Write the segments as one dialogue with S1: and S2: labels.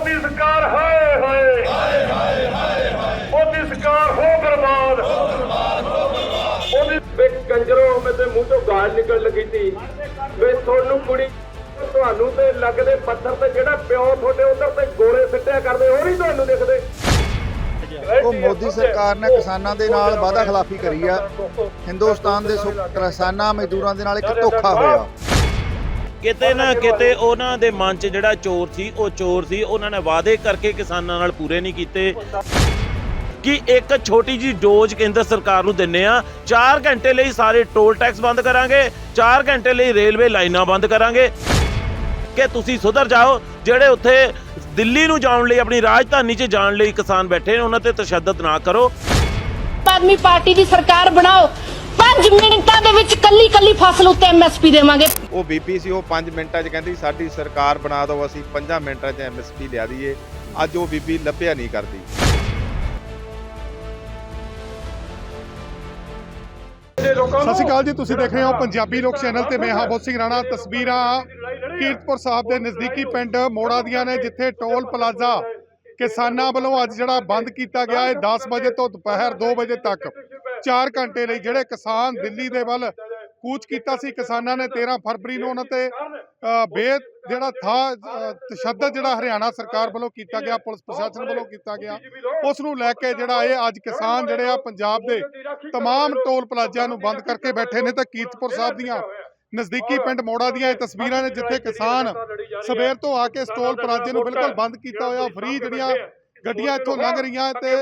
S1: ਮੋਦੀ ਸਰਕਾਰ ਹਾਏ ਹਾਏ। ਹਾਏ ਹਾਏ ਹਾਏ ਮੋਦੀ ਸਰਕਾਰ ਹੋ ਬਰਬਾਦ। ਹੋ ਬਰਬਾਦ ਹੋ ਬਰਬਾਦ ਕੰਜਰੋ ਤੇ ਮੂੰਹ ਤੋਂ ਗਾਲ ਨਿਕਲ ਲੱਗੀ ਸੀ। ਵੇ ਤੁਹਾਨੂੰ ਕੁੜੀ ਤੁਹਾਨੂੰ ਤੇ ਲੱਗਦੇ ਪੱਥਰ ਤੇ ਜਿਹੜਾ ਪਿਓ ਤੁਹਾਡੇ ਉਧਰ ਤੇ ਗੋਲੇ ਸਿੱਟਿਆ ਕਰਦੇ ਉਹ ਨਹੀਂ ਤੁਹਾਨੂੰ ਦਿਖਦੇ।
S2: ਉਹ ਮੋਦੀ ਸਰਕਾਰ ਨੇ ਕਿਸਾਨਾਂ ਦੇ ਨਾਲ ਵਾਅਦਾ ਖਿਲਾਫੀ ਕਰੀ ਆ। ਹਿੰਦੁਸਤਾਨ ਦੇ ਕਿਸਾਨਾਂ ਮਜ਼ਦੂਰਾਂ ਦੇ ਨਾਲ ਇੱਕ ਧੋਖਾ ਹੋਇਆ।
S3: ਕਿਤੇ ਨਾ ਕਿਤੇ ਉਹਨਾਂ ਦੇ ਮਨ 'ਚ ਜਿਹੜਾ ਚੋਰ ਸੀ, ਉਹ ਚੋਰ ਸੀ। ਉਹਨਾਂ ਨੇ ਵਾਅਦੇ ਕਰਕੇ ਕਿਸਾਨਾਂ ਨਾਲ ਪੂਰੇ ਨਹੀਂ ਕੀਤੇ। ਕਿ ਇੱਕ ਛੋਟੀ ਜੀ ਡੋਜ਼ ਕੇਂਦਰ ਸਰਕਾਰ ਨੂੰ ਦਿੰਨੇ ਆ। 4 ਘੰਟੇ ਲਈ ਸਾਰੇ ਟੋਲ ਟੈਕਸ ਬੰਦ ਕਰਾਂਗੇ। 4 ਘੰਟੇ ਲਈ ਰੇਲਵੇ ਲਾਈਨਾਂ ਬੰਦ ਕਰਾਂਗੇ। ਕਿ ਤੁਸੀਂ ਸੁਧਰ ਜਾਓ। ਜਿਹੜੇ ਉੱਥੇ ਦਿੱਲੀ ਨੂੰ ਜਾਣ ਲਈ, ਆਪਣੀ ਰਾਜਧਾਨੀ 'ਚ ਜਾਣ ਲਈ ਕਿਸਾਨ ਬੈਠੇ ਨੇ, ਉਹਨਾਂ ਤੇ ਤਸ਼ੱਦਦ ਨਾ ਕਰੋ।
S4: ਆਦਮੀ ਪਾਰਟੀ ਦੀ ਸਰਕਾਰ ਬਣਾਓ। 5 ਮਿੰਟਾਂ ਦੇ ਵਿੱਚ ਕੱਲੀ ਕੱਲੀ ਫਸਲ ਉੱਤੇ ਐਮਐਸਪੀ ਦੇਵਾਂਗੇ।
S5: ਉਹ ਬੀਪੀ ਸੀ ਉਹ 5 ਮਿੰਟਾਂ 'ਚ ਕਹਿੰਦੀ ਸਾਡੀ ਸਰਕਾਰ ਬਣਾ ਦਿਓ ਅਸੀਂ 5 ਮਿੰਟਾਂ 'ਚ ਐਮਐਸਪੀ ਲਿਆ ਦਈਏ। ਅੱਜ ਉਹ ਬੀਬੀ ਲੱਭਿਆ ਨਹੀਂ ਕਰਦੀ।
S6: ਸਤਿ ਸ਼੍ਰੀ ਅਕਾਲ ਜੀ ਤੁਸੀਂ ਦੇਖ ਰਹੇ ਹੋ ਪੰਜਾਬੀ ਲੋਕ ਚੈਨਲ ਤੇ ਮੈਂ ਹਾਂ ਬੋਧ ਸਿੰਘ ਰਾਣਾ। ਤਸਵੀਰਾਂ ਕੀਰਤਪੁਰ ਸਾਹਿਬ ਦੇ ਨਜ਼ਦੀਕੀ ਪਿੰਡ ਮੋੜਾ ਦੀਆਂ ਨੇ ਜਿੱਥੇ ਟੋਲ ਪਲਾਜ਼ਾ ਕਿਸਾਨਾਂ ਵੱਲੋਂ ਅੱਜ ਜਿਹੜਾ ਬੰਦ ਕੀਤਾ ਗਿਆ ਹੈ 10 ਵਜੇ ਤੋਂ ਦੁਪਹਿਰ 2 ਵਜੇ ਤੱਕ 4 ਘੰਟੇ ਲਈ ਜਿਹੜੇ ਕਿਸਾਨ ਦਿੱਲੀ ਦੇ ਵੱਲ ਕੂਚ ਕੀਤਾ ਸੀ ਕਿਸਾਨਾਂ ਨੇ 13 ਫਰਵਰੀ ਨੂੰ ਉਹਨਾਂ ਤੇ ਅ, ਬੇਦ ਜਿਹੜਾ ਥਾ ਤਸ਼ੱਦਦ ਜਿਹੜਾ ਹਰਿਆਣਾ ਸਰਕਾਰ ਵੱਲੋਂ ਕੀਤਾ ਗਿਆ ਪੁਲਿਸ ਪ੍ਰਸ਼ਾਸਨ ਵੱਲੋਂ ਕੀਤਾ ਗਿਆ ਉਸ ਨੂੰ ਲੈ ਕੇ ਜਿਹੜਾ ਇਹ ਅੱਜ ਕਿਸਾਨ ਜਿਹੜੇ ਆ ਪੰਜਾਬ ਦੇ ਤਮਾਮ ਟੋਲ ਪਲਾਜ਼ਿਆਂ ਨੂੰ ਬੰਦ ਕਰਕੇ ਬੈਠੇ ਨੇ ਤੇ ਕੀਰਤਪੁਰ ਸਾਹਿਬ ਦੀਆਂ ਨਜ਼ਦੀਕੀ ਪਿੰਡ ਮੋੜਾ ਦੀਆਂ ਇਹ ਤਸਵੀਰਾਂ ਨੇ ਜਿੱਥੇ ਕਿਸਾਨ ਸਵੇਰ ਤੋਂ ਆ ਕੇ ਇਸ ਟੋਲ ਪਲਾਜ਼ੇ ਨੂੰ ਬਿਲਕੁਲ ਬੰਦ ਕੀਤਾ ਹੋਇਆ ਫਰੀ ਜਿਹੜੀਆਂ ਗੱਡੀਆਂ ਇੱਥੋਂ ਲੰਘ ਰਹੀਆਂ ਤੇ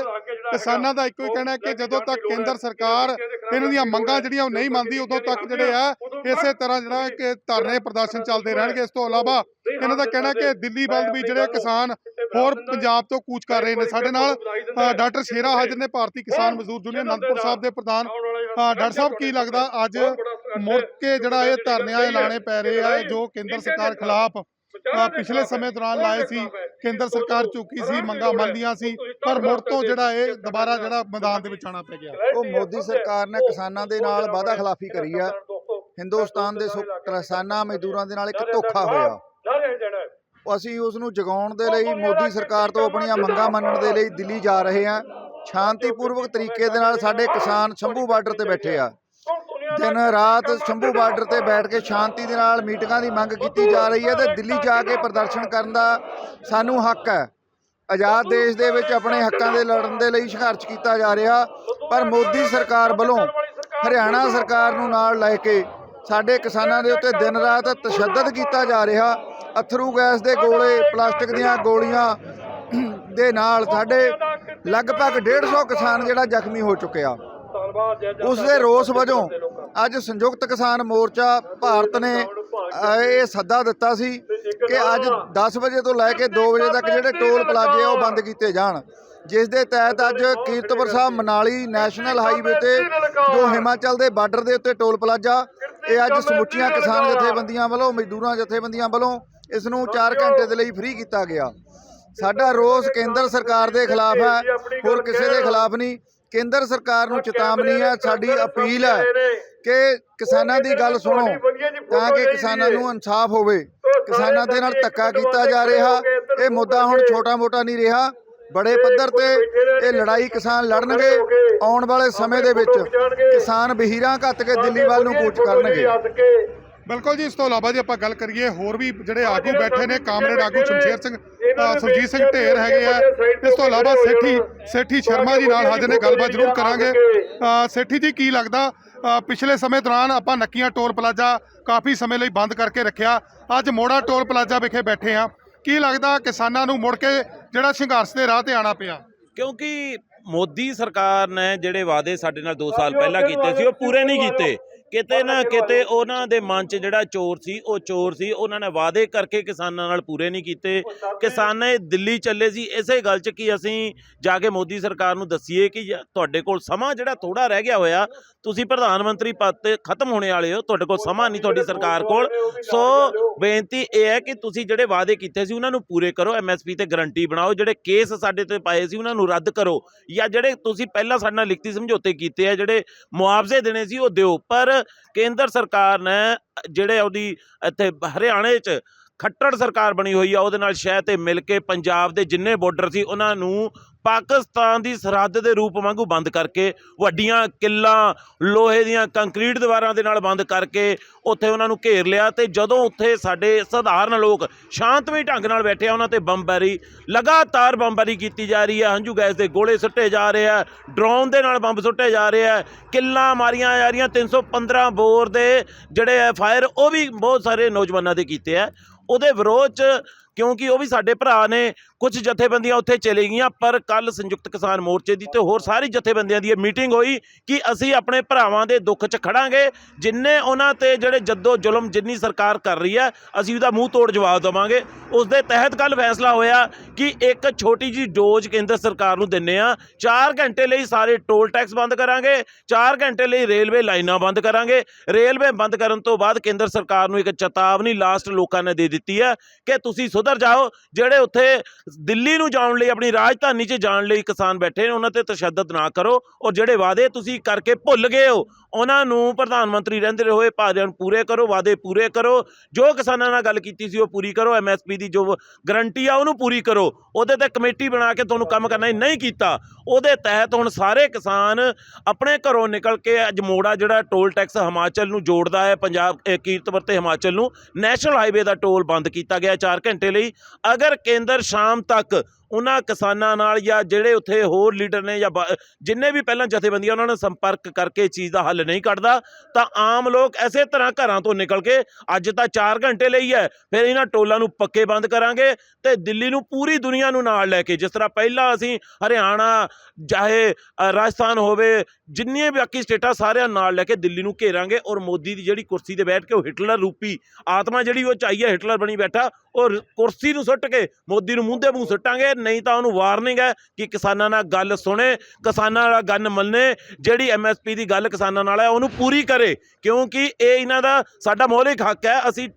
S6: ਕਿਸਾਨਾਂ ਦਾ ਇੱਕੋ ਹੀ ਕਹਿਣਾ ਹੈ ਕਿ ਜਦੋਂ ਤੱਕ ਕੇਂਦਰ ਸਰਕਾਰ ਇਹਨਾਂ ਦੀਆਂ ਮੰਗਾਂ ਜਿਹੜੀਆਂ ਉਹ ਨਹੀਂ ਮੰਨਦੀ ਉਦੋਂ ਤੱਕ ਜਿਹੜੇ ਆ ਇਸੇ ਤਰ੍ਹਾਂ ਜਿਹੜਾ ਕਿ ਧਰਨੇ ਪ੍ਰਦਰਸ਼ਨ ਚੱਲਦੇ ਰਹਿਣਗੇ ਇਸ ਤੋਂ ਇਲਾਵਾ ਇਹਨਾਂ ਦਾ ਕਹਿਣਾ ਕਿ ਦਿੱਲੀ ਵੱਲ ਵੀ ਜਿਹੜੇ ਕਿਸਾਨ ਹੋਰ ਪੰਜਾਬ ਤੋਂ ਕੂਚ ਕਰ ਰਹੇ ਨੇ ਸਾਡੇ ਨਾਲ ਡਾਕਟਰ ਸ਼ੇਰਾ ਹਾਜ਼ਰ ਨੇ ਭਾਰਤੀ ਕਿਸਾਨ ਮਜ਼ਦੂਰ ਯੂਨੀਅਨ ਅਨੰਦਪੁਰ ਸਾਹਿਬ ਦੇ ਪ੍ਰਧਾਨ। ਡਾਕਟਰ ਸਾਹਿਬ ਕੀ ਲੱਗਦਾ ਅੱਜ ਮੁੜ ਕੇ ਜਿਹੜਾ ਇਹ ਧਰਨਿਆਂ ਇਹ ਲਾਣੇ ਪੈ ਰਹੇ ਆ ਜੋ ਕੇਂਦਰ ਸਰਕਾਰ ਖਿਲਾਫ ਪਿਛਲੇ ਸਮੇਂ ਦੌਰਾਨ ਲਾਏ ਸੀ ਕੇਂਦਰ ਸਰਕਾਰ ਚੁੱਕੀ ਸੀ ਮੰਗਾਂ ਮੰਨਦੀਆਂ ਸੀ ਪਰ ਮੁੜ ਤੋਂ ਜਿਹੜਾ ਇਹ ਦੁਬਾਰਾ ਜਿਹੜਾ ਮੈਦਾਨ ਦੇ ਵਿੱਚ ਆਣਾ ਪੈ ਗਿਆ।
S2: ਉਹ ਮੋਦੀ ਸਰਕਾਰ ਨੇ ਕਿਸਾਨਾਂ ਦੇ ਨਾਲ ਵਾਅਦਾ ਖਿਲਾਫੀ ਕਰੀ ਆ। ਹਿੰਦੁਸਤਾਨ ਦੇ ਕਿਸਾਨਾਂ ਮਜ਼ਦੂਰਾਂ ਦੇ ਨਾਲ ਇੱਕ ਧੋਖਾ ਹੋਇਆ। ਅਸੀਂ ਉਸ ਨੂੰ ਜਗਾਉਣ ਦੇ ਲਈ ਮੋਦੀ ਸਰਕਾਰ ਤੋਂ ਆਪਣੀਆਂ ਮੰਗਾਂ ਮੰਨਣ ਦੇ ਲਈ ਦਿੱਲੀ ਜਾ ਰਹੇ ਹਾਂ ਸ਼ਾਂਤੀਪੂਰਵਕ ਤਰੀਕੇ ਦੇ ਨਾਲ ਸਾਡੇ ਕਿਸਾਨ ਸ਼ੰਭੂ ਬਾਰਡਰ ਤੇ ਬੈਠੇ ਆ। ਦਿਨ ਰਾਤ ਸ਼ੰਭੂ ਬਾਰਡਰ ਤੇ ਬੈਠ ਕੇ ਸ਼ਾਂਤੀ ਦੇ ਨਾਲ ਮੀਟਿੰਗਾਂ ਦੀ ਮੰਗ ਕੀਤੀ ਜਾ ਰਹੀ ਹੈ ਤੇ ਦਿੱਲੀ ਜਾ ਕੇ ਪ੍ਰਦਰਸ਼ਨ ਕਰਨ ਦਾ ਸਾਨੂੰ ਹੱਕ ਹੈ। ਆਜ਼ਾਦ ਦੇਸ਼ ਦੇ ਵਿੱਚ ਆਪਣੇ ਹੱਕਾਂ ਦੇ ਲੜਨ ਦੇ ਲਈ ਸੰਘਰਸ਼ ਕੀਤਾ ਜਾ ਰਿਹਾ, ਪਰ ਮੋਦੀ ਸਰਕਾਰ ਵੱਲੋਂ ਹਰਿਆਣਾ ਸਰਕਾਰ ਨੂੰ ਨਾਲ ਲੈ ਕੇ ਸਾਡੇ ਕਿਸਾਨਾਂ ਦੇ ਉੱਤੇ ਦਿਨ ਰਾਤ ਤਸ਼ੱਦਦ ਕੀਤਾ ਜਾ ਰਿਹਾ। ਅਥਰੂ ਗੈਸ ਦੇ ਗੋਲੇ, ਪਲਾਸਟਿਕ ਦੀਆਂ ਗੋਲੀਆਂ ਦੇ ਨਾਲ ਸਾਡੇ ਲਗਭਗ 150 ਕਿਸਾਨ ਜਿਹੜਾ ਜ਼ਖਮੀ ਹੋ ਚੁੱਕਿਆ ਉਸ ਦੇ ਰੋਸ ਵਜੋਂ ਅੱਜ ਸੰਯੁਕਤ ਕਿਸਾਨ ਮੋਰਚਾ ਭਾਰਤ ਨੇ ਇਹ ਸੱਦਾ ਦਿੱਤਾ ਸੀ ਕਿ ਅੱਜ 10 ਵਜੇ ਤੋਂ ਲੈ ਕੇ 2 ਵਜੇ ਤੱਕ ਜਿਹੜੇ ਟੋਲ ਪਲਾਜ਼ੇ ਆ, ਉਹ ਬੰਦ ਕੀਤੇ ਜਾਣ। ਜਿਸ ਦੇ ਤਹਿਤ ਅੱਜ ਕੀਰਤਪੁਰ ਸਾਹਿਬ ਮਨਾਲੀ ਨੈਸ਼ਨਲ ਹਾਈਵੇ ਤੇ ਜੋ ਹਿਮਾਚਲ ਦੇ ਬਾਰਡਰ ਦੇ ਉੱਤੇ ਟੋਲ ਪਲਾਜ਼ਾ, ਇਹ ਅੱਜ ਸਮੁੱਚੀਆਂ ਕਿਸਾਨ ਜਥੇਬੰਦੀਆਂ ਵੱਲੋਂ, ਮਜ਼ਦੂਰਾਂ ਜਥੇਬੰਦੀਆਂ ਵੱਲੋਂ ਇਸ ਨੂੰ 4 ਘੰਟੇ ਦੇ ਲਈ ਫ੍ਰੀ ਕੀਤਾ ਗਿਆ। ਸਾਡਾ ਰੋਸ ਕੇਂਦਰ ਸਰਕਾਰ ਦੇ ਖਿਲਾਫ ਹੈ, ਹੋਰ ਕਿਸੇ ਦੇ ਖਿਲਾਫ ਨਹੀਂ। ਕੇਂਦਰ ਸਰਕਾਰ ਨੂੰ ਚੇਤਾਵਨੀ ਹੈ ਸਾਡੀ ਅਪੀਲ ਹੈ ਕਿ ਕਿਸਾਨਾਂ ਦੀ ਗੱਲ ਸੁਣੋ ਤਾਂ ਕਿ ਕਿਸਾਨਾਂ ਨੂੰ ਇਨਸਾਫ ਹੋਵੇ। ਕਿਸਾਨਾਂ ਦੇ ਨਾਲ ਧੱਕਾ ਕੀਤਾ ਜਾ ਰਿਹਾ ਇਹ ਮੁੱਦਾ ਹੁਣ ਛੋਟਾ-ਮੋਟਾ ਨਹੀਂ ਰਿਹਾ। ਬੜੇ ਪੱਧਰ ਤੇ ਇਹ ਲੜਾਈ ਕਿਸਾਨ ਲੜਨਗੇ ਆਉਣ ਵਾਲੇ ਸਮੇਂ ਦੇ ਵਿੱਚ। ਕਿਸਾਨ ਬਹੀਰਾਂ ਘੱਤ ਕੇ ਦਿੱਲੀ ਵੱਲ ਨੂੰ ਕੂਚ ਕਰਨਗੇ।
S6: ਬਿਲਕੁਲ ਜੀ ਇਸ ਤੋਂ ਇਲਾਵਾ ਜੇ ਆਪਾਂ ਗੱਲ ਕਰੀਏ ਹੋਰ ਵੀ ਜਿਹੜੇ ਆਗੂ ਬੈਠੇ ਨੇ ਕਾਮਰੇਡ ਆਗੂ ਸ਼ਮਸ਼ੇਰ ਸਿੰਘ ਸੁਰਜੀਤ ਸਿੰਘ ਢੇਰ ਹੈਗੇ ਆ। ਇਸ ਤੋਂ ਇਲਾਵਾ ਸੇਠੀ ਸੇਠੀ ਸ਼ਰਮਾ ਜੀ ਨਾਲ ਹਾਜ਼ਰ ਨੇ ਗੱਲਬਾਤ ਜ਼ਰੂਰ ਕਰਾਂਗੇ। ਸੇਠੀ ਜੀ ਕੀ ਲੱਗਦਾ? ਪਿਛਲੇ ਸਮੇਂ ਦੌਰਾਨ ਆਪਾਂ ਨੱਕੀਆਂ ਟੋਲ ਪਲਾਜ਼ਾ ਕਾਫੀ ਸਮੇਂ ਲਈ ਬੰਦ ਕਰਕੇ ਰੱਖਿਆ। ਅੱਜ ਮੋੜਾ ਟੋਲ ਪਲਾਜ਼ਾ ਵਿਖੇ ਬੈਠੇ ਆ ਕੀ ਲੱਗਦਾ ਕਿਸਾਨਾਂ ਨੂੰ ਮੁੜ ਕੇ ਜਿਹੜਾ ਸੰਘਰਸ਼ ਦੇ ਰਾਹ ਤੇ ਆਣਾ ਪਿਆ?
S3: ਕਿਉਂਕਿ ਮੋਦੀ ਸਰਕਾਰ ਨੇ ਜਿਹੜੇ ਵਾਅਦੇ ਸਾਡੇ ਨਾਲ 2 ਸਾਲ ਪਹਿਲਾਂ ਕੀਤੇ ਸੀ ਉਹ ਪੂਰੇ ਨਹੀਂ ਕੀਤੇ। ਕਿਤੇ ਨਾ ਕਿਤੇ ਉਹਨਾਂ ਦੇ ਮਨ 'ਚ ਜਿਹੜਾ ਚੋਰ ਸੀ, ਉਹ ਚੋਰ ਸੀ। ਉਹਨਾਂ ਨੇ ਵਾਅਦੇ ਕਰਕੇ ਕਿਸਾਨਾਂ ਨਾਲ ਪੂਰੇ ਨਹੀਂ ਕੀਤੇ। ਕਿਸਾਨ ਦਿੱਲੀ ਚੱਲੇ ਸੀ। ਇਸੇ ਗੱਲ 'ਚ ਕਿ ਅਸੀਂ ਜਾ ਕੇ ਮੋਦੀ ਸਰਕਾਰ ਨੂੰ ਦੱਸੀਏ ਕਿ ਤੁਹਾਡੇ ਕੋਲ ਸਮਾਂ ਜਿਹੜਾ ਥੋੜਾ ਰਹਿ ਗਿਆ ਹੋਇਆ, ਤੁਸੀਂ ਪ੍ਰਧਾਨ ਮੰਤਰੀ ਪਦ ਤੇ ਖਤਮ ਹੋਣੇ ਵਾਲੇ ਹੋ। ਤੁਹਾਡੇ ਕੋਲ ਸਮਾਂ ਨਹੀਂ ਤੁਹਾਡੀ ਸਰਕਾਰ ਕੋਲ। ਸੋ ਬੇਨਤੀ ਇਹ ਹੈ ਕਿ ਤੁਸੀਂ ਜਿਹੜੇ ਵਾਅਦੇ ਕੀਤੇ ਸੀ, ਉਹਨਾਂ ਨੂੰ ਪੂਰੇ ਕਰੋ। ਐਮਐਸਪੀ ਤੇ ਗਰੰਟੀ ਬਣਾਓ। ਜਿਹੜੇ ਕੇਸ ਸਾਡੇ ਤੇ ਪਾਏ ਸੀ, ਉਹਨਾਂ ਨੂੰ ਰੱਦ ਕਰੋ। ਜਾਂ ਜਿਹੜੇ ਤੁਸੀਂ ਪਹਿਲਾਂ ਸਾਡੇ ਨਾਲ ਲਿਖਤੀ ਸਮਝੌਤੇ ਕੀਤੇ ਆ, ਜਿਹੜੇ ਮੁਆਵਜ਼ੇ ਦੇਣੇ ਸੀ, ਉਹ ਦਿਓ। ਪਰ ਕੇਂਦਰ ਸਰਕਾਰ ਨੇ, ਜਿਹੜੇ ਉਹਦੀ ਇੱਥੇ ਹਰਿਆਣੇ 'ਚ ਖੱਟੜ ਸਰਕਾਰ ਬਣੀ ਹੋਈ ਆ, ਉਹਦੇ ਨਾਲ ਸ਼ਹਿ ਤੇ ਮਿਲ ਕੇ ਪੰਜਾਬ ਦੇ ਜਿੰਨੇ ਬਾਰਡਰ ਸੀ, ਉਹਨਾਂ ਨੂੰ ਪਾਕਿਸਤਾਨ ਦੀ ਸਰਹੱਦ ਦੇ ਰੂਪ ਵਾਂਗੂ ਬੰਦ ਕਰਕੇ, ਵੱਡੀਆਂ ਕਿੱਲਾਂ, ਲੋਹੇ ਦੀਆਂ ਕੰਕਰੀਟ ਦੀਵਾਰਾਂ ਦੇ ਨਾਲ ਬੰਦ ਕਰਕੇ ਉੱਥੇ ਉਹਨਾਂ ਨੂੰ ਘੇਰ ਲਿਆ ਤੇ ਜਦੋਂ ਉੱਥੇ ਸਾਡੇ ਸਧਾਰਨ ਲੋਕ ਸ਼ਾਂਤਮਈ ਢੰਗ ਨਾਲ ਬੈਠੇ ਆ, ਉਹਨਾਂ ਤੇ ਬੰਬਾਰੀ, ਲਗਾਤਾਰ ਬੰਬਾਰੀ ਕੀਤੀ ਜਾ ਰਹੀ ਹੈ, ਹੰਝੂ ਗੈਸ ਦੇ ਗੋਲੇ ਸੁੱਟੇ ਜਾ ਰਹੇ ਆ, ਡਰੋਨ ਦੇ ਨਾਲ ਬੰਬ ਸੁੱਟੇ ਜਾ ਰਹੇ ਆ, ਕਿੱਲਾਂ ਮਾਰੀਆਂ ਜਾ ਰਹੀਆਂ 315 ਬੋਰ ਦੇ ਜਿਹੜੇ ਆ ਫਾਇਰ ਉਹ ਵੀ ਬਹੁਤ ਸਾਰੇ ਨੌਜਵਾਨਾਂ ਦੇ ਕੀਤੇ ਆ। ਉਹਦੇ ਵਿਰੋਧ ਚ ਕਿਉਂਕਿ ਉਹ ਵੀ ਸਾਡੇ ਭਰਾ ਨੇ ਕੁਝ ਜਥੇਬੰਦੀਆਂ ਉੱਥੇ ਚਲੇ ਗਈਆਂ, ਪਰ ਕੱਲ ਸੰਯੁਕਤ ਕਿਸਾਨ ਮੋਰਚੇ ਦੀ ਤੇ ਹੋਰ ਸਾਰੀ ਜਥੇਬੰਦੀਆਂ ਦੀ ਇਹ ਮੀਟਿੰਗ ਹੋਈ ਕਿ ਅਸੀਂ ਆਪਣੇ ਭਰਾਵਾਂ ਦੇ ਦੁੱਖ 'ਚ ਖੜਾਂਗੇ, ਜਿੰਨੇ ਉਹਨਾਂ ਤੇ ਜਿਹੜੇ ਜੱਦੋ ਜ਼ੁਲਮ ਜਿੰਨੀ ਸਰਕਾਰ ਕਰ ਰਹੀ ਹੈ, ਅਸੀਂ ਉਹਦਾ ਮੂੰਹ ਤੋੜ ਜਵਾਬ ਦੇਵਾਂਗੇ। ਉਸ ਦੇ ਤਹਿਤ ਕੱਲ ਫੈਸਲਾ ਹੋਇਆ ਕਿ ਇੱਕ ਛੋਟੀ ਜੀ ਡੋਜ਼ ਕੇਂਦਰ ਸਰਕਾਰ ਨੂੰ ਦਿੰਨੇ ਆ 4 ਘੰਟੇ ਲਈ ਸਾਰੇ ਟੋਲ ਟੈਕਸ ਬੰਦ ਕਰਾਂਗੇ 4 ਘੰਟੇ ਲਈ ਰੇਲਵੇ ਲਾਈਨਾਂ ਬੰਦ ਕਰਾਂਗੇ। ਰੇਲਵੇ ਬੰਦ ਕਰਨ ਤੋਂ ਬਾਅਦ ਕੇਂਦਰ ਸਰਕਾਰ ਨੂੰ ਇੱਕ ਚੇਤਾਵਨੀ ਲਾਸਟ ਲੋਕਾਂ ਨੇ ਦੇ ਦਿੱਤੀ ਹੈ ਕਿ ਤੁਸੀਂ ਸੁਧਰ ਜਾਓ, ਜਿਹੜੇ ਉੱਥੇ ਦਿੱਲੀ ਨੂੰ ਜਾਣ ਲਈ, ਆਪਣੀ ਰਾਜਧਾਨੀ 'ਚ ਜਾਣ ਲਈ ਕਿਸਾਨ ਬੈਠੇ ਨੇ, ਉਹਨਾਂ ਤੇ ਤਸ਼ੱਦਦ ਨਾ ਕਰੋ ਔਰ ਜਿਹੜੇ ਵਾਅਦੇ ਤੁਸੀਂ ਕਰਕੇ ਭੁੱਲ ਗਏ ਹੋ, ਉਹਨਾਂ ਨੂੰ ਪ੍ਰਧਾਨ ਮੰਤਰੀ ਰਹਿੰਦੇ ਹੋਏ ਭਾਰਿਆਂ ਨੂੰ ਪੂਰੇ ਕਰੋ, ਵਾਅਦੇ ਪੂਰੇ ਕਰੋ, ਜੋ ਕਿਸਾਨਾਂ ਨਾਲ ਗੱਲ ਕੀਤੀ ਸੀ ਉਹ ਪੂਰੀ ਕਰੋ ਐਮਐਸਪੀ ਦੀ ਜੋ ਗਰੰਟੀ ਆ ਉਹਨੂੰ ਪੂਰੀ ਕਰੋ, ਉਹਦੇ ਤੇ ਕਮੇਟੀ ਬਣਾ ਕੇ ਤੁਹਾਨੂੰ ਕੰਮ ਕਰਨਾ ਨਹੀਂ ਕੀਤਾ, ਉਹਦੇ ਤਹਿਤ ਹੁਣ ਸਾਰੇ ਕਿਸਾਨ ਆਪਣੇ ਘਰੋਂ ਨਿਕਲ ਕੇ ਅੱਜ ਮੋੜਾ ਜਿਹੜਾ ਟੋਲ ਟੈਕਸ ਹਿਮਾਚਲ ਨੂੰ ਜੋੜਦਾ ਹੈ, ਪੰਜਾਬ ਕੀਰਤਪੁਰ ਤੇ ਹਿਮਾਚਲ ਨੂੰ, ਨੈਸ਼ਨਲ ਹਾਈਵੇ ਦਾ ਟੋਲ ਬੰਦ ਕੀਤਾ ਗਿਆ 4 ਘੰਟੇ ਲਈ ਅਗਰ ਕੇਂਦਰ ਸ਼ਾਮ ਤੱਕ ਉਹਨਾਂ ਕਿਸਾਨਾਂ ਨਾਲ ਜਾਂ ਜਿਹੜੇ ਉੱਥੇ ਹੋਰ ਲੀਡਰ ਨੇ ਜਾਂ ਜਿੰਨੇ ਵੀ ਪਹਿਲਾਂ ਜਥੇਬੰਦੀਆਂ ਉਹਨਾਂ ਨਾਲ ਸੰਪਰਕ ਕਰਕੇ ਚੀਜ਼ ਦਾ ਹੱਲ ਨਹੀਂ ਕੱਢਦਾ, ਤਾਂ ਆਮ ਲੋਕ ਐਸੇ ਤਰ੍ਹਾਂ ਘਰਾਂ ਤੋਂ ਨਿਕਲ ਕੇ ਅੱਜ ਤਾਂ 4 ਘੰਟੇ ਲਈ ਹੈ, ਫਿਰ ਇਹਨਾਂ ਟੋਲਾਂ ਨੂੰ ਪੱਕੇ ਬੰਦ ਕਰਾਂਗੇ ਤੇ ਦਿੱਲੀ ਨੂੰ ਪੂਰੀ ਦੁਨੀਆ ਨੂੰ ਨਾਲ ਲੈ ਕੇ, ਜਿਸ ਤਰ੍ਹਾਂ ਪਹਿਲਾਂ ਅਸੀਂ ਹਰਿਆਣਾ ਚਾਹੇ ਰਾਜਸਥਾਨ ਹੋਵੇ, ਜਿੰਨੀਆਂ ਬਾਕੀ ਸਟੇਟਾਂ ਸਾਰਿਆਂ ਨਾਲ ਲੈ ਕੇ ਦਿੱਲੀ ਨੂੰ ਘੇਰਾਂਗੇ ਔਰ ਮੋਦੀ ਦੀ ਜਿਹੜੀ ਕੁਰਸੀ ਤੇ ਬੈਠ ਕੇ ਉਹ ਹਿਟਲਰ ਰੂਪੀ ਆਤਮਾ ਜਿਹੜੀ ਉਹ ਚਾਹੀਏ, ਹਿਟਲਰ ਬਣੀ ਬੈਠਾ, ਔਰ ਕੁਰਸੀ ਨੂੰ ਸੁੱਟ ਕੇ ਮੋਦੀ ਨੂੰ ਮੂੰਹ ਦੇ ਮੂੰਹ ਸੁੱਟਾਂਗੇ ਨਹੀਂ ਤਾਂ ਉਹਨੂੰ ਵਾਰਨਿੰਗ ਹੈ ਕਿ ਕਿਸਾਨਾਂ ਨਾਲ ਗੱਲ ਸੁਣੇ, ਕਿਸਾਨਾਂ ਨਾਲ ਗੱਲ ਮੰਨੇ, ਜਿਹੜੀ ਐਮਐਸਪੀ ਦੀ ਗੱਲ ਕਿਸਾਨਾਂ ਨਾਲ ਹੈ, ਉਹਨੂੰ ਪੂਰੀ ਕਰੇ। ਕਿਉਂਕਿ ਇਹ ਇਹਨਾਂ ਦਾ ਸਾਡਾ ਮੌਲਿਕ ਹੱਕ ਹੈ, ਅਸੀਂ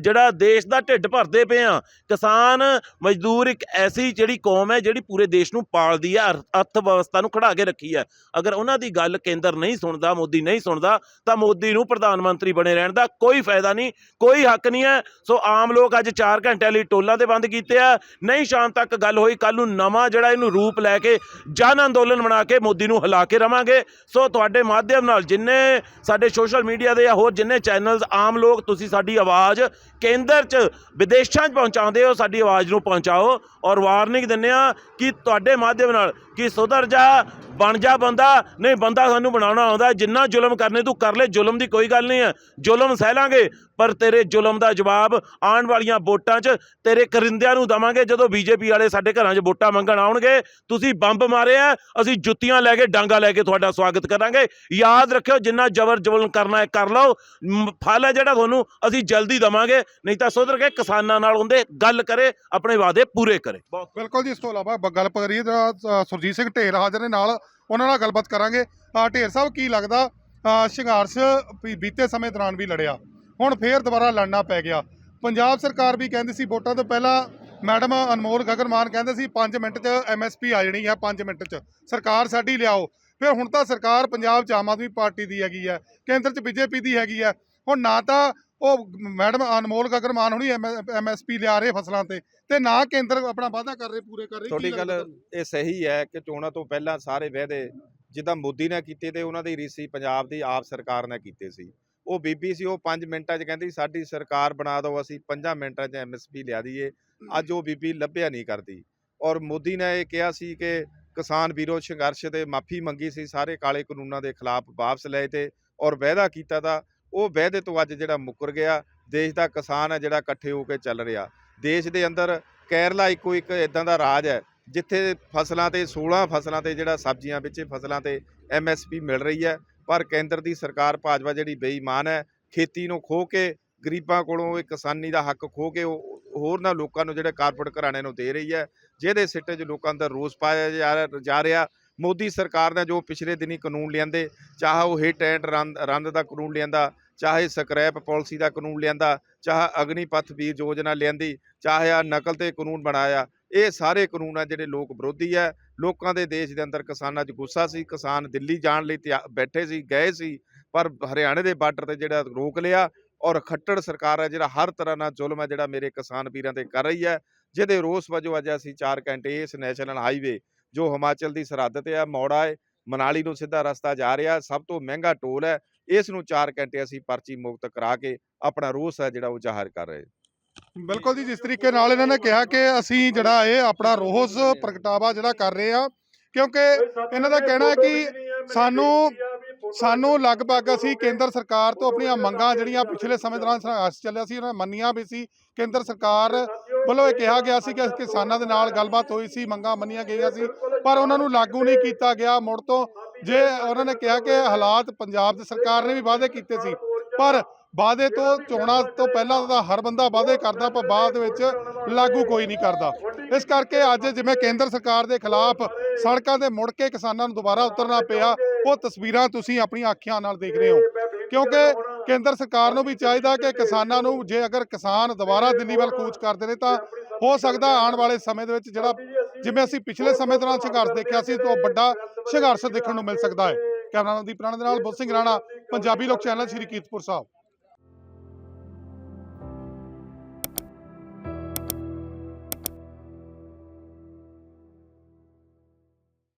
S3: ਜਿਹੜਾ ਦੇਸ਼ ਦਾ ਢਿੱਡ ਭਰਦੇ ਪਏ ਆ ਕਿਸਾਨ ਮਜ਼ਦੂਰ ਇੱਕ ਐਸੀ ਜਿਹੜੀ ਕੌਮ ਹੈ, ਜਿਹੜੀ ਪੂਰੇ ਦੇਸ਼ ਨੂੰ ਪਾਲਦੀ ਹੈ, ਅਰ- ਅਰਥ ਵਿਵਸਥਾ ਨੂੰ ਖੜਾ ਕੇ ਰੱਖੀ ਹੈ। ਅਗਰ ਉਹਨਾਂ ਦੀ ਗੱਲ ਕੇਂਦਰ ਨਹੀਂ ਸੁਣਦਾ, ਮੋਦੀ ਨਹੀਂ ਸੁਣਦਾ, ਤਾਂ ਮੋਦੀ ਨੂੰ ਪ੍ਰਧਾਨ ਮੰਤਰੀ ਬਣੇ ਰਹਿਣ ਦਾ ਕੋਈ ਫਾਇਦਾ ਨਹੀਂ, ਕੋਈ ਹੱਕ ਨਹੀਂ ਹੈ। ਸੋ ਆਮ ਲੋਕ ਅੱਜ 4 ਘੰਟਿਆਂ ਲਈ ਟੋਲਾਂ ਤੇ ਬੰਦ ਕੀਤੇ ਆ। ਨਹੀਂ ਸ਼ਾਮ ਤੱਕ ਗੱਲ ਹੋਈ ਕੱਲ ਨੂੰ ਨਵਾਂ ਜਿਹੜਾ ਇਹਨੂੰ ਰੂਪ ਲੈ ਕੇ ਜਨ ਅੰਦੋਲਨ ਬਣਾ ਕੇ ਮੋਦੀ ਨੂੰ ਹਿਲਾ ਕੇ ਰਵਾਂਗੇ। ਸੋ ਤੁਹਾਡੇ ਮਾਧਿਅਮ ਨਾਲ ਜਿੰਨੇ ਸਾਡੇ ਸੋਸ਼ਲ ਮੀਡੀਆ ਦੇ ਜਾਂ ਹੋਰ ਜਿੰਨੇ ਚੈਨਲਸ, ਆਮ ਲੋਕ, ਤੁਸੀਂ ਸਾਡੀ ਆਵਾਜ਼ ਕੇਂਦਰ 'ਚ ਵਿਦੇਸ਼ਾਂ 'ਚ ਪਹੁੰਚਾਉਂਦੇ ਹੋ, ਸਾਡੀ ਆਵਾਜ਼ ਨੂੰ ਪਹੁੰਚਾਓ। ਔਰ ਵਾਰਨਿੰਗ ਦਿੰਦੇ ਆ ਕਿ ਤੁਹਾਡੇ ਮਾਧਿਅਮ ਨਾਲ ਕਿ ਸੁਧਰ ਜਾ ਬਣ ਜਾ ਬੰਦਾ, ਨਹੀਂ ਬੰਦਾ ਸਾਨੂੰ ਬਣਾਉਣਾ ਆਉਂਦਾ, ਜਿੰਨਾ ਜ਼ੁਲਮ ਕਰਨੇ ਤੂੰ ਕਰ ਲੈ, ਜ਼ੁਲਮ ਦੀ ਕੋਈ ਗੱਲ ਨਹੀਂ ਹੈ। ਜ਼ੁਲਮ ਸਹਿ ਲਾਂਗੇ ਪਰ ਤੇਰੇ ਜ਼ੁਲਮ ਦਾ ਜਵਾਬ ਆਉਣ ਵਾਲੀਆਂ ਵੋਟਾਂ 'ਚ ਤੇਰੇ ਕਰਿੰਦਿਆਂ ਨੂੰ ਦਵਾਂਗੇ, ਜਦੋਂ ਬੀਜੇਪੀ ਵਾਲੇ ਸਾਡੇ ਘਰਾਂ 'ਚ ਵੋਟਾਂ ਮੰਗਣ ਆਉਣਗੇ। ਤੁਸੀਂ ਬੰਬ ਮਾਰੇ ਆ, ਅਸੀਂ ਜੁੱਤੀਆਂ ਲੈ ਕੇ, ਡਾਂਗਾ ਲੈ ਕੇ ਤੁਹਾਡਾ ਸਵਾਗਤ ਕਰਾਂਗੇ। ਯਾਦ ਰੱਖਿਓ, ਜਿੰਨਾ ਜ਼ਬਰ ਜ਼ੁਲਮ ਕਰਨਾ ਹੈ, ਕਰ ਲਓ। ਮ- ਫਲ ਹੈ ਜਿਹੜਾ ਤੁਹਾਨੂੰ ਅਸੀਂ ਜਲਦੀ ਦਵਾਂਗੇ, ਨਹੀਂ ਤਾਂ ਸੁਧਰ ਕੇ ਕਿਸਾਨਾਂ ਨਾਲ ਹੁੰਦੇ, ਗੱਲ ਕਰੇ, ਆਪਣੇ ਵਾਅਦੇ ਪੂਰੇ ਕਰੇ। ਬਹੁਤ
S6: ਬਿਲਕੁਲ ਜੀ, ਇਸ ਤੋਂ ਇਲਾਵਾ ਗੱਲ ਕਰੀਏ ਸੁਰਜੀਤ ਸਿੰਘ ਢੇਰ ਹਾਜ਼ਰ ਨੇ ਨਾਲ ਉਹਨਾਂ ਨਾਲ ਗੱਲਬਾਤ ਕਰਾਂਗੇ। ਢੇਰ ਸਾਹਿਬ, ਕੀ ਲੱਗਦਾ? ਸੰਘਰਸ਼ ਵੀ ਬੀਤੇ ਸਮੇਂ ਦੌਰਾਨ ਵੀ ਲੜਿਆ। ਹੁਣ ਫੇਰ ਦੁਬਾਰਾ ਲੜਨਾ ਪੈ ਗਿਆ। ਪੰਜਾਬ ਸਰਕਾਰ ਵੀ ਕਹਿੰਦੀ ਸੀ ਵੋਟਾਂ ਤੋਂ ਪਹਿਲਾਂ ਮੈਡਮ ਅਨਮੋਲ ਗਗਨ ਮਾਨ ਕਹਿੰਦੇ ਸੀ 5 ਮਿੰਟ 'ਚ ਐਮਐਸਪੀ ਆ ਜਾਣੀ ਹੈ 5 ਮਿੰਟ 'ਚ। ਸਰਕਾਰ ਸਾਡੀ ਲਿਆਓ। ਫਿਰ ਹੁਣ ਤਾਂ ਸਰਕਾਰ ਪੰਜਾਬ 'ਚ ਆਮ ਆਦਮੀ ਪਾਰਟੀ ਦੀ ਹੈਗੀ ਹੈ ਕੇਂਦਰ 'ਚ ਬੀਜੇਪੀ ਦੀ ਹੈਗੀ ਹੈ ਹੁਣ ਨਾ ਤਾਂ ਉਹ ਮੈਡਮ ਅਨਮੋਲ ਗਗਨ ਮਾਨ ਹੁਣੀ ਐਮਐਸਪੀ ਲਿਆ ਰਹੇ ਫਸਲਾਂ ਤੇ ਤੇ ਨਾ ਕੇਂਦਰ ਆਪਣਾ ਵਾਅਦਾ ਕਰ ਰਹੇ ਪੂਰੇ ਕਰ ਰਹੇ
S5: ਤੁਹਾਡੀ ਗੱਲ? ਇਹ ਸਹੀ ਹੈ ਕਿ ਚੋਣਾਂ ਤੋਂ ਪਹਿਲਾਂ ਸਾਰੇ ਵਾਅਦੇ ਜਿੱਦਾਂ ਮੋਦੀ ਨੇ ਕੀਤੇ ਤੇ ਉਹਨਾਂ ਦੀ ਰੀਸੀ ਪੰਜਾਬ ਦੀ ਆਪ ਸਰਕਾਰ ਨੇ ਕੀਤੇ ਸੀ। ਉਹ ਬੀਬੀ ਸੀ ਉਹ 5 ਮਿੰਟਾਂ 'ਚ ਕਹਿੰਦੀ ਸਾਡੀ ਸਰਕਾਰ ਬਣਾ ਦਿਓ ਅਸੀਂ 5 ਮਿੰਟਾਂ 'ਚ ਐਮਐਸਪੀ ਲਿਆ ਦਈਏ। ਅੱਜ ਉਹ ਬੀਬੀ ਲੱਭਿਆ ਨਹੀਂ ਕਰਦੀ। ਔਰ ਮੋਦੀ ਨੇ ਇਹ ਕਿਹਾ ਸੀ ਕਿ ਕਿਸਾਨ ਵਿਰੋਧ ਸੰਘਰਸ਼ ਤੇ ਮਾਫੀ ਮੰਗੀ ਸੀ ਸਾਰੇ ਕਾਲੇ ਕਾਨੂੰਨਾਂ ਦੇ ਖਿਲਾਫ ਵਾਪਸ ਲਏ ਤੇ ਔਰ ਵਾਅਦਾ ਕੀਤਾ ਤਾਂ ਉਹ ਵਾਅਦੇ ਤੋਂ ਅੱਜ ਜਿਹੜਾ ਮੁੱਕਰ ਗਿਆ, ਦੇਸ਼ ਦਾ ਕਿਸਾਨ ਹੈ ਜਿਹੜਾ ਇਕੱਠੇ ਹੋ ਕੇ ਚੱਲ ਰਿਹਾ। ਦੇਸ਼ ਦੇ ਅੰਦਰ ਕੇਰਲਾ ਇੱਕੋ ਇੱਕ ਇਦਾਂ ਦਾ ਰਾਜ ਹੈ, ਜਿੱਥੇ ਫਸਲਾਂ ਤੇ 16 ਫਸਲਾਂ ਤੇ ਜਿਹੜਾ ਸਬਜ਼ੀਆਂ ਵਿੱਚ ਫਸਲਾਂ ਤੇ ਐਮਐਸਪੀ ਮਿਲ ਰਹੀ ਹੈ, ਪਰ ਕੇਂਦਰ ਦੀ ਸਰਕਾਰ ਭਾਜਪਾ ਜਿਹੜੀ ਬੇਈਮਾਨ ਹੈ, ਖੇਤੀ ਨੂੰ ਖੋ ਕੇ, ਗਰੀਬਾਂ ਕੋਲੋਂ ਇਹ ਕਿਸਾਨੀ ਦਾ ਹੱਕ ਖੋ ਕੇ ਉਹ ਹੋਰਨਾਂ ਲੋਕਾਂ ਨੂੰ ਜਿਹੜੇ ਕਾਰਪੋਰੇਟ ਘਰਾਣਿਆਂ ਨੂੰ ਦੇ ਰਹੀ ਹੈ, ਜਿਹਦੇ ਸਿੱਟੇ 'ਚ ਲੋਕਾਂ ਅੰਦਰ ਰੋਸ ਪਾਇਆ ਜਾ ਰਿਹਾ- ਮੋਦੀ ਸਰਕਾਰ ਨੇ ਜੋ ਪਿਛਲੇ ਦਿਨੀ ਕਾਨੂੰਨ ਲਿਆਂਦੇ, ਚਾਹੇ ਉਹ ਹਿੱਟ ਐਂਡ ਰਨ, ਰੰਦ ਦਾ ਕਾਨੂੰਨ ਲਿਆਂਦਾ ਚਾਹੇ ਸਕ੍ਰੈਪ ਪਾਲਿਸੀ ਦਾ ਕਾਨੂੰਨ ਲਿਆਂਦਾ, ਚਾਹੇ ਅਗਨੀਪਥ ਵੀਰ ਯੋਜਨਾ ਲਿਆਂਦੀ, ਚਾਹੇ ਆ ਨਕਲ ਤੇ ਕਾਨੂੰਨ ਬਣਾਇਆ, ਇਹ ਸਾਰੇ ਕਾਨੂੰਨ ਆ ਜਿਹੜੇ ਲੋਕ ਵਿਰੋਧੀ ਹੈ ਲੋਕਾਂ ਦੇ ਦੇਸ਼ ਦੇ ਅੰਦਰ ਕਿਸਾਨਾਂ 'ਚ ਗੁੱਸਾ ਸੀ, ਕਿਸਾਨ ਦਿੱਲੀ ਜਾਣ ਲਈ ਤਿਆ- ਬੈਠੇ ਸੀ, ਗਏ ਸੀ, ਪਰ ਹਰਿਆਣੇ ਦੇ ਬਾਰਡਰ ਤੇ ਜਿਹੜਾ ਰੋਕ ਲਿਆ ਔਰ ਖੱਟੜ ਸਰਕਾਰ ਹੈ ਜਿਹੜਾ ਹਰ ਤਰ੍ਹਾਂ ਨਾਲ ਜ਼ੁਲਮ ਹੈ ਜਿਹੜਾ ਮੇਰੇ ਕਿਸਾਨ ਵੀਰਾਂ ਤੇ ਕਰ ਰਹੀ ਹੈ ਜਿਹਦੇ ਰੋਸ ਵਜੋਂ ਅੱਜ ਅਸੀਂ 4 ਘੰਟੇ ਇਸ ਨੈਸ਼ਨਲ ਹਾਈਵੇ, ਜੋ ਹਿਮਾਚਲ ਦੀ ਸਰਹੱਦ ਤੇ ਆ, ਮੋੜਾ ਹੈ ਮਨਾਲੀ ਨੂੰ ਸਿੱਧਾ ਰਸਤਾ ਜਾ ਰਿਹਾ, ਸਭ ਤੋਂ ਮਹਿੰਗਾ ਟੋਲ ਹੈ ਇਸ ਨੂੰ 4 ਘੰਟੇ ਅਸੀਂ ਪਰਚੀ ਮੁਕਤ ਕਰਾ ਕੇ ਆਪਣਾ ਰੋਸ ਹੈ ਜਿਹੜਾ ਉਹ ਜ਼ਾਹਰ ਕਰ ਰਹੇ।
S6: ਬਿਲਕੁਲ ਜੀ, ਜਿਸ ਤਰੀਕੇ ਨਾਲ ਇਹਨਾਂ ਨੇ ਕਿਹਾ ਕਿ ਅਸੀਂ ਜਿਹੜਾ ਇਹ ਆਪਣਾ ਰੋਸ ਪ੍ਰਗਟਾਵਾ ਜਿਹੜਾ ਕਰ ਰਹੇ ਆ ਕਿਉਂਕਿ ਇਹਨਾਂ ਦਾ ਕਹਿਣਾ ਹੈ ਕਿ ਸਾਨੂੰ ਸਾਨੂੰ ਲਗਭਗ ਅਸੀਂ ਕੇਂਦਰ ਸਰਕਾਰ ਤੋਂ ਆਪਣੀਆਂ ਮੰਗਾਂ ਜਿਹੜੀਆਂ ਪਿਛਲੇ ਸਮੇਂ ਦੌਰਾਨ ਸੰਘਰਸ਼ ਚੱਲਿਆ ਸੀ, ਉਹਨਾਂ ਮੰਨੀਆਂ ਵੀ ਸੀ। ਕੇਂਦਰ ਸਰਕਾਰ ਵੱਲੋਂ ਇਹ ਕਿਹਾ ਗਿਆ ਸੀ ਕਿ ਕਿਸਾਨਾਂ ਦੇ ਨਾਲ ਗੱਲਬਾਤ ਹੋਈ ਸੀ, ਮੰਗਾਂ ਮੰਨੀਆਂ ਗਈਆਂ ਸੀ, ਪਰ ਉਹਨਾਂ ਨੂੰ ਲਾਗੂ ਨਹੀਂ ਕੀਤਾ ਗਿਆ। ਮੁੜ ਤੋਂ ਜੇ ਉਹਨਾਂ ਨੇ ਕਿਹਾ ਕਿ ਹਾਲਾਤ ਪੰਜਾਬ ਦੀ ਸਰਕਾਰ ਨੇ ਵੀ ਵਾਅਦੇ ਕੀਤੇ ਸੀ, ਪਰ ਵਾਅਦੇ ਤੋਂ, ਚੋਣਾਂ ਤੋਂ ਪਹਿਲਾਂ ਤਾਂ ਹਰ ਬੰਦਾ ਵਾਅਦੇ ਕਰਦਾ, ਪਰ ਬਾਅਦ ਵਿੱਚ ਲਾਗੂ ਕੋਈ ਨਹੀਂ ਕਰਦਾ। ਇਸ ਕਰਕੇ ਅੱਜ ਜਿਵੇਂ ਕੇਂਦਰ ਸਰਕਾਰ ਦੇ ਖਿਲਾਫ ਸੜਕਾਂ ਤੇ ਮੁੜ ਕੇ ਕਿਸਾਨਾਂ ਨੂੰ ਦੁਬਾਰਾ ਉਤਰਨਾ ਪਿਆ ਉਹ ਤਸਵੀਰਾਂ ਤੁਸੀਂ ਆਪਣੀਆਂ ਅੱਖਾਂ ਨਾਲ ਦੇਖ ਰਹੇ ਹੋ। ਕਿਉਂਕਿ ਕੇਂਦਰ ਸਰਕਾਰ ਨੂੰ ਵੀ ਚਾਹੀਦਾ ਕਿ ਕਿਸਾਨਾਂ ਨੂੰ ਜੇ ਅਗਰ ਕਿਸਾਨ ਦੁਬਾਰਾ ਦਿੱਲੀ ਵੱਲ ਕੂਚ ਕਰਦੇ ਨੇ ਤਾਂ ਹੋ ਸਕਦਾ ਆਉਣ ਵਾਲੇ ਸਮੇਂ ਦੇ ਵਿੱਚ ਜਿਹੜਾ ਜਿਵੇਂ ਅਸੀਂ ਪਿਛਲੇ ਸਮੇਂ ਦੌਰਾਨ ਸੰਘਰਸ਼ ਦੇਖਿਆ ਸੀ ਤੋਂ ਵੱਡਾ ਸੰਘਰਸ਼ ਦੇਖਣ ਨੂੰ ਮਿਲ ਸਕਦਾ ਹੈ। ਕੈਮਰਾਮੈਨ ਦੀ ਪ੍ਰਾਣ ਦੇ ਨਾਲ ਬੁੱਧ ਸਿੰਘ ਰਾਣਾ ਪੰਜਾਬੀ ਲੋਕ ਚੈਨਲ ਸ਼੍ਰੀ ਕੀਰਤਪੁਰ ਸਾਹਿਬ।